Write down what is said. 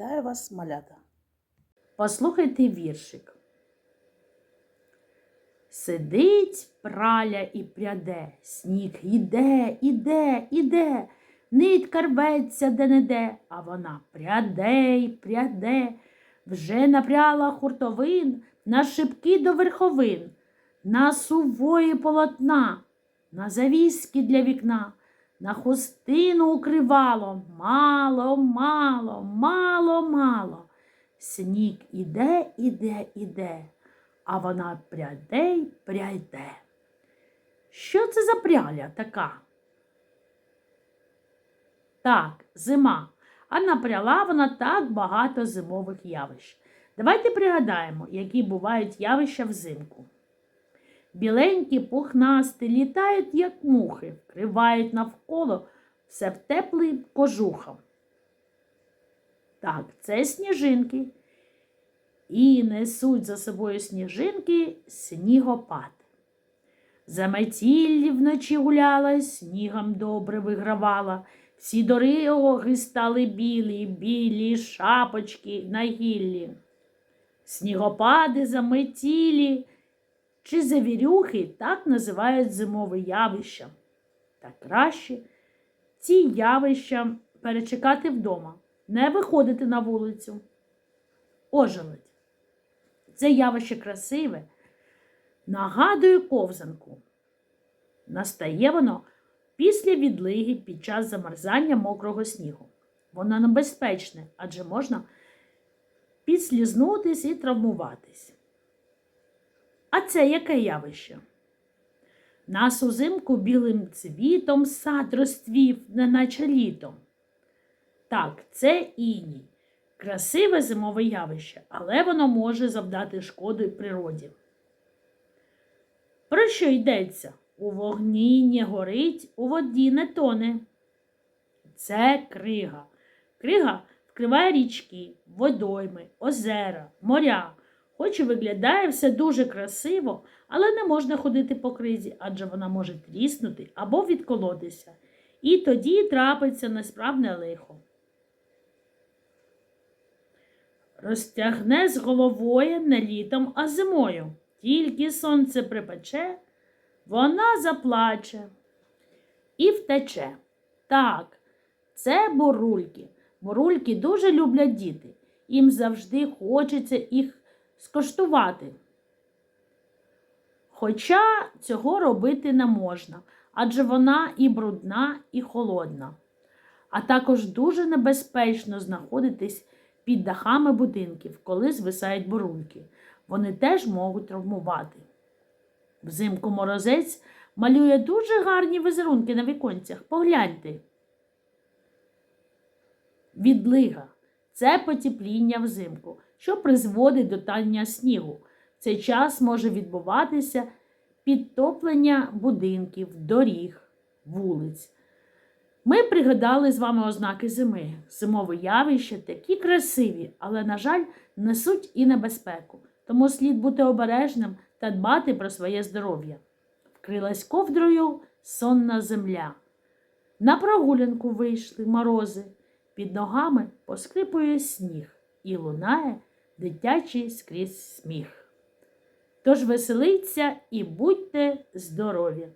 Вітаю вас, малята. Послухайте віршик. Сидить праля і пряде, сніг іде, іде, іде, нитка рветься де-не-де, а вона пряде й пряде, вже напряла хуртовин на шибки до верховин, на сувої полотна, на завіски для вікна, на хустину укривало мало, мало, мало, мало. Сніг іде, іде, іде, а вона пряде й пряде. Що це за пряля така? Так, зима. А напряла вона так багато зимових явищ. Давайте пригадаємо, які бувають явища взимку. Біленькі, пухнасті, літають, як мухи, вкривають навколо все в теплий кожухом. Так, це сніжинки. І несуть за собою сніжинки снігопад. Заметіллі вночі гуляла, снігом добре вигравала. Всі дороги стали білі, білі шапочки на гіллі. Снігопади заметілі, чи завірюхи так називають зимове явище. Та краще ці явища перечекати вдома, не виходити на вулицю. Ожеледь. Це явище красиве, нагадує ковзанку. Настає воно після відлиги під час замерзання мокрого снігу. Воно небезпечне, адже можна підслізнутись і травмуватись. А це яке явище? Нас узимку білим цвітом сад розцвів, неначе літом. Так, це іній. Красиве зимове явище, але воно може завдати шкоди природі. Про що йдеться? У вогні не горить, у воді не тоне. Це крига. Крига вкриває річки, водойми, озера, моря. Хоч і виглядає все дуже красиво, але не можна ходити по кризі, адже вона може тріснути або відколотися. І тоді трапиться несправне лихо. Розтягне з головою не літом, а зимою. Тільки сонце припече, вона заплаче і втече. Так, це бурульки. Бурульки дуже люблять діти. Їм завжди хочеться їх скоштувати. Хоча цього робити не можна, адже вона і брудна, і холодна. А також дуже небезпечно знаходитись під дахами будинків, коли звисають бурульки. Вони теж можуть травмувати. Взимку морозець малює дуже гарні візерунки на віконцях. Погляньте. Відлига це потепління взимку, що призводить до тання снігу. В цей час може відбуватися підтоплення будинків, доріг, вулиць. Ми пригадали з вами ознаки зими. Зимові явища такі красиві, але, на жаль, несуть і небезпеку. Тому слід бути обережним та дбати про своє здоров'я. Вкрилась ковдрою сонна земля. На прогулянку вийшли морози, під ногами поскрипує сніг і лунає дитячий скрізь сміх. Тож веселіться і будьте здорові!